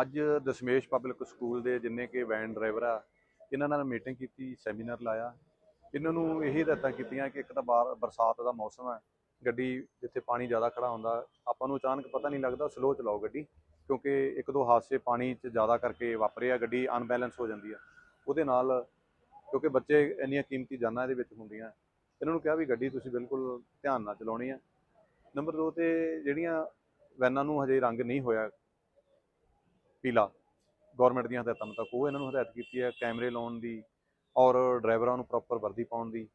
ਅੱਜ Dashmesh public school ਦੇ ਜਿੰਨੇ ਕਿ ਵੈਨ ਡਰਾਈਵਰ ਆ, ਇਹਨਾਂ ਨਾਲ ਮੀਟਿੰਗ ਕੀਤੀ ਸੈਮੀਨਾਰ ਲਾਇਆ। ਇਹਨਾਂ ਨੂੰ ਇਹ ਹਦਾਇਤਾਂ ਕੀਤੀਆਂ ਕਿ ਇੱਕ ਤਾਂ ਬਾਰ, ਬਰਸਾਤ ਦਾ ਮੌਸਮ ਹੈ ਗੱਡੀ ਜਿੱਥੇ ਪਾਣੀ ਜ਼ਿਆਦਾ ਖੜਾ ਹੁੰਦਾ, ਆਪਾਂ ਨੂੰ ਅਚਾਨਕ ਪਤਾ ਨਹੀਂ ਲੱਗਦਾ ਸਲੋ ਚਲਾਓ ਗੱਡੀ, ਕਿਉਂਕਿ ਇੱਕ ਦੋ ਹਾਦਸੇ ਪਾਣੀ 'ਚ ਜ਼ਿਆਦਾ ਕਰਕੇ ਵਾਪਰੇ ਆ ਗੱਡੀ ਅਨਬੈਲੈਂਸ ਹੋ ਜਾਂਦੀ ਆ। ਉਹਦੇ ਨਾਲ, ਕਿਉਂਕਿ ਬੱਚੇ ਇੰਨੀਆਂ ਕੀਮਤੀ ਜਾਨਾਂ ਇਹਦੇ ਵਿੱਚ ਹੁੰਦੀਆਂ। ਇਹਨਾਂ ਨੂੰ ਕਿਹਾ ਵੀ ਗੱਡੀ ਤੁਸੀਂ ਬਿਲਕੁਲ ਧਿਆਨ ਨਾਲ ਚਲਾਉਣੀ ਆ। ਨੰਬਰ 2 ਤੇ ਜਿਹੜੀਆਂ ਵੈਨਾਂ ਨੂੰ ਹਜੇ ਰੰਗ ਨਹੀਂ ਹੋਇਆ ਪੀਲਾ ਗਵਰਨਮੈਂਟ ਦੀਆਂ ਹਦਾਇਤਾਂ ਮੁਤਾਬਕ ਉਹ ਇਹਨਾਂ ਨੂੰ ਹਦਾਇਤ ਕੀਤੀ ਹੈ ਕੈਮਰੇ ਲਾਉਣ ਦੀ ਔਰ ਡਰਾਈਵਰਾਂ ਨੂੰ ਪ੍ਰੋਪਰ ਵਰਦੀ ਪਾਉਣ ਦੀ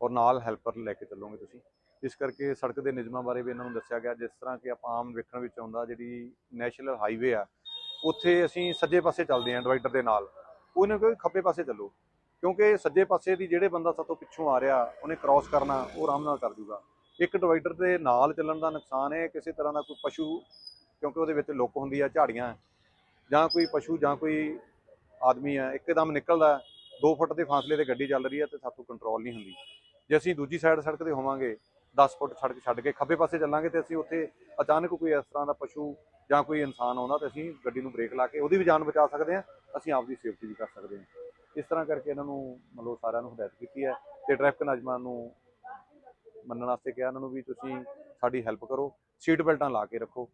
ਔਰ ਨਾਲ ਹੈਲਪਰ ਲੈ ਕੇ ਚੱਲੋਗੇ ਤੁਸੀਂ। ਇਸ ਕਰਕੇ ਸੜਕ ਦੇ ਨਿਯਮਾਂ ਬਾਰੇ ਵੀ ਇਹਨਾਂ ਨੂੰ ਦੱਸਿਆ ਗਿਆ, ਜਿਸ ਤਰ੍ਹਾਂ ਕਿ ਆਪਾਂ ਆਮ ਵੇਖਣ ਵਿੱਚ ਆਉਂਦਾ ਜਿਹੜੀ ਨੈਸ਼ਨਲ ਹਾਈਵੇ ਆ, ਉੱਥੇ ਅਸੀਂ ਸੱਜੇ ਪਾਸੇ ਚੱਲਦੇ ਹਾਂ ਡਿਵਾਈਡਰ ਦੇ ਨਾਲ। ਉਹਨੇ ਕੋਈ ਖੱਬੇ ਪਾਸੇ ਚੱਲੋ, ਕਿਉਂਕਿ ਸੱਜੇ ਪਾਸੇ ਦੀ ਜਿਹੜੇ ਬੰਦਾ ਸਾਤੋਂ ਪਿੱਛੋਂ ਆ ਰਿਹਾ, ਉਹਨੇ ਕ੍ਰਾਸ ਕਰਨਾ, ਉਹ ਆਰਾਮ ਨਾਲ ਕਰ ਜੂਗਾ। ਇੱਕ ਡਿਵਾਈਡਰ ਦੇ ਨਾਲ ਚੱਲਣ ਦਾ ਨੁਕਸਾਨ ਹੈ, ਕਿਸੇ ਤਰ੍ਹਾਂ ਦਾ ਕੋਈ ਪਸ਼ੂ, ਕਿਉਂਕਿ ਉਹਦੇ ਵਿੱਚ ਲੁੱਕ ਹੁੰਦੀ ਆ, ਝਾੜੀਆਂ ਜਾਂ ਕੋਈ ਪਸ਼ੂ ਜਾਂ ਕੋਈ ਆਦਮੀ ਹੈ, ਇੱਕਦਮ ਨਿਕਲਦਾ 2 ਫੁੱਟ ਦੇ ਫਾਸਲੇ ਤੇ ਗੱਡੀ ਚੱਲ ਰਹੀ ਹੈ ਤੇ ਸਾਤੋਂ ਕੰਟਰੋਲ ਨਹੀਂ ਹੁੰਦੀ। ਜੇ ਅਸੀਂ ਦੂਜੀ ਸਾਈਡ ਸੜਕ ਤੇ ਹੋਵਾਂਗੇ 10 ਫੁੱਟ ਸੜਕ ਛੱਡ ਕੇ ਖੱਬੇ ਪਾਸੇ ਚੱਲਾਂਗੇ ਤੇ ਅਸੀਂ ਉੱਥੇ ਅਚਾਨਕ ਕੋਈ ਇਸ ਤਰ੍ਹਾਂ ਦਾ ਪਸ਼ੂ ਜਾਂ ਕੋਈ ਇਨਸਾਨ ਆਉਂਦਾ ਤੇ ਅਸੀਂ ਗੱਡੀ ਨੂੰ ਬ੍ਰੇਕ ਲਾ ਕੇ ਉਹਦੀ ਵੀ ਜਾਨ ਬਚਾ ਸਕਦੇ ਹਾਂ, ਅਸੀਂ ਆਪ ਦੀ ਸੇਫਟੀ ਵੀ ਕਰ ਸਕਦੇ ਹਾਂ। ਇਸ ਤਰ੍ਹਾਂ ਕਰਕੇ ਇਹਨਾਂ ਨੂੰ ਮਤਲਬ ਸਾਰਿਆਂ ਨੂੰ ਹਦਾਇਤ ਕੀਤੀ ਹੈ ਤੇ ਟ੍ਰੈਫਿਕ ਨਿਯਮਾਂ ਨੂੰ ਮੰਨਣ ਵਾਸਤੇ ਕਿਹਾ, ਇਹਨਾਂ ਨੂੰ ਵੀ ਤੁਸੀਂ ਸਾਡੀ ਹੈਲਪ ਕਰੋ ਸੀਟ ਬੈਲਟਾਂ ਲਾ ਕੇ ਰੱਖੋ।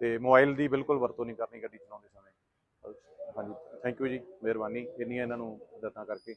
ਤੇ ਮੋਬਾਈਲ ਦੀ ਬਿਲਕੁਲ ਵਰਤੋਂ ਨਹੀਂ ਕਰਨੀ ਗੱਡੀ ਚਲਾਉਂਦੇ ਸਮੇਂ। ਹਾਂਜੀ ਥੈਂਕ ਯੂ ਜੀ, ਮਿਹਰਬਾਨੀ, ਇੰਨੀਆਂ ਇਹਨਾਂ ਨੂੰ ਹਦਾਇਤਾਂ ਕਰਕੇ।